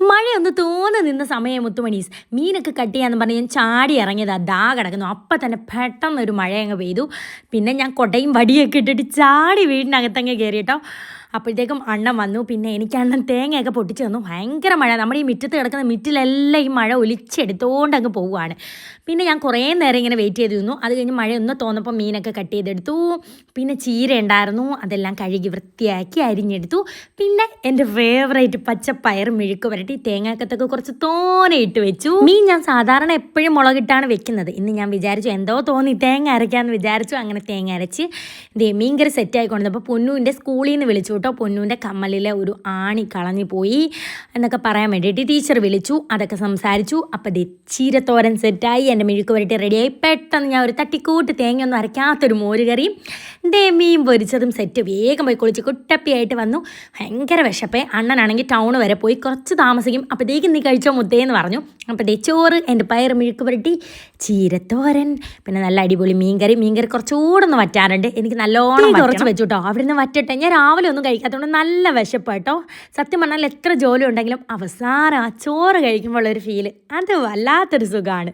മഴയൊന്ന് തോന്നു നിന്ന സമയം മുത്തുമണീസ്. മീനൊക്കെ കട്ട് ചെയ്യാന്ന് പറഞ്ഞ് ഞാൻ ചാടി ഇറങ്ങിയതാ. ദാ കിടക്കുന്നു. അപ്പം തന്നെ പെട്ടെന്ന് ഒരു മഴ അങ്ങ് പെയ്തു. പിന്നെ ഞാൻ കൊടയും വടിയൊക്കെ ഇട്ടിട്ട് ചാടി വീടിനകത്തങ്ങ് കയറി കേട്ടോ. അപ്പോഴത്തേക്കും അണ്ണൻ വന്നു. പിന്നെ എനിക്ക് തേങ്ങയൊക്കെ പൊട്ടിച്ച് തന്നു. ഭയങ്കര മഴ. നമ്മുടെ ഈ മുറ്റത്ത് കിടക്കുന്ന മിറ്റിലെല്ലാം ഈ മഴ ഒലിച്ചെടുത്തോണ്ട് അങ്ങ് പോവുകയാണ്. പിന്നെ ഞാൻ കുറേ നേരം ഇങ്ങനെ വെയിറ്റ് ചെയ്ത് നിന്നു അത് കഴിഞ്ഞ് മഴ ഒന്ന് തോന്നപ്പോൾ മീനൊക്കെ കട്ട് ചെയ്തെടുത്തു. പിന്നെ ചീര ഉണ്ടായിരുന്നു. അതെല്ലാം കഴുകി വൃത്തിയാക്കി അരിഞ്ഞെടുത്തു. പിന്നെ എന്റെ ഫേവറേറ്റ് പയർ മെഴുക്ക് പുരട്ടി തേങ്ങാക്കത്തൊക്കെ കുറച്ച് തോനെ ഇട്ട് വെച്ചു. മീൻ ഞാൻ സാധാരണ എപ്പോഴും മുളകിട്ടാണ് വെക്കുന്നത്. ഇന്ന് ഞാൻ വിചാരിച്ചു എന്തോ തോന്നി തേങ്ങ അരയ്ക്കാമെന്ന് വിചാരിച്ചു. അങ്ങനെ തേങ്ങ അരച്ച് ദേ മീൻകറി സെറ്റ് ആയിക്കൊണ്ടിരുന്നപ്പോൾ പൊന്നുവിന്റെ സ്കൂളിൽ നിന്ന് വിളിച്ചു കേട്ടോ പൊന്നുവിന്റെ കമ്മലിലെ ഒരു ആണി കളഞ്ഞു പോയി എന്നൊക്കെ പറയാൻ വേണ്ടിയിട്ട് ടീച്ചർ വിളിച്ചു അതൊക്കെ സംസാരിച്ചു. അപ്പം ദേ ചീരത്തോരൻ സെറ്റായി എന്റെ മെഴുക്ക് വരട്ടി റെഡിയായി പെട്ടെന്ന് ഞാൻ ഒരു തട്ടിക്കൂട്ട് തേങ്ങയൊന്നും അരയ്ക്കാത്തൊരു മോര് കറിയും ദേ മീൻ പൊരിച്ചതും സെറ്റ് വേഗം പോയി കുളിച്ച് കുട്ടപ്പിയായിട്ട് വന്നു. ഭയങ്കര വിശപ്പേ. അണ്ണനാണെങ്കിൽ ടൗൺ വരെ പോയി കുറച്ച് താമസിക്കും. അപ്പോഴത്തേക്കും നീ കഴിച്ചോ മുത്തേ എന്ന് പറഞ്ഞു. അപ്പോൾ ദേ ചോറ് എന്റെ പയർ മെഴുക്ക് പുരട്ടി ചീരത്തോരൻ പിന്നെ നല്ല അടിപൊളി മീൻകറി. മീൻകറി കുറച്ചുകൂടെ ഒന്ന് വറ്റാറുണ്ട് എനിക്ക് നല്ലോണം കുറച്ച് വെച്ചു കേട്ടോ അവിടെ നിന്ന് വറ്റട്ടെ. ഞാൻ രാവിലെ ഒന്നും കഴിക്കാത്തതുകൊണ്ട് നല്ല വിശപ്പ് കേട്ടോ. സത്യം പറഞ്ഞാൽ എത്ര ജോലി ഉണ്ടെങ്കിലും അവസാനം ആ ചോറ് കഴിക്കുമ്പോൾ ഒരു ഫീൽ അത് വല്ലാത്തൊരു സുഖമാണ്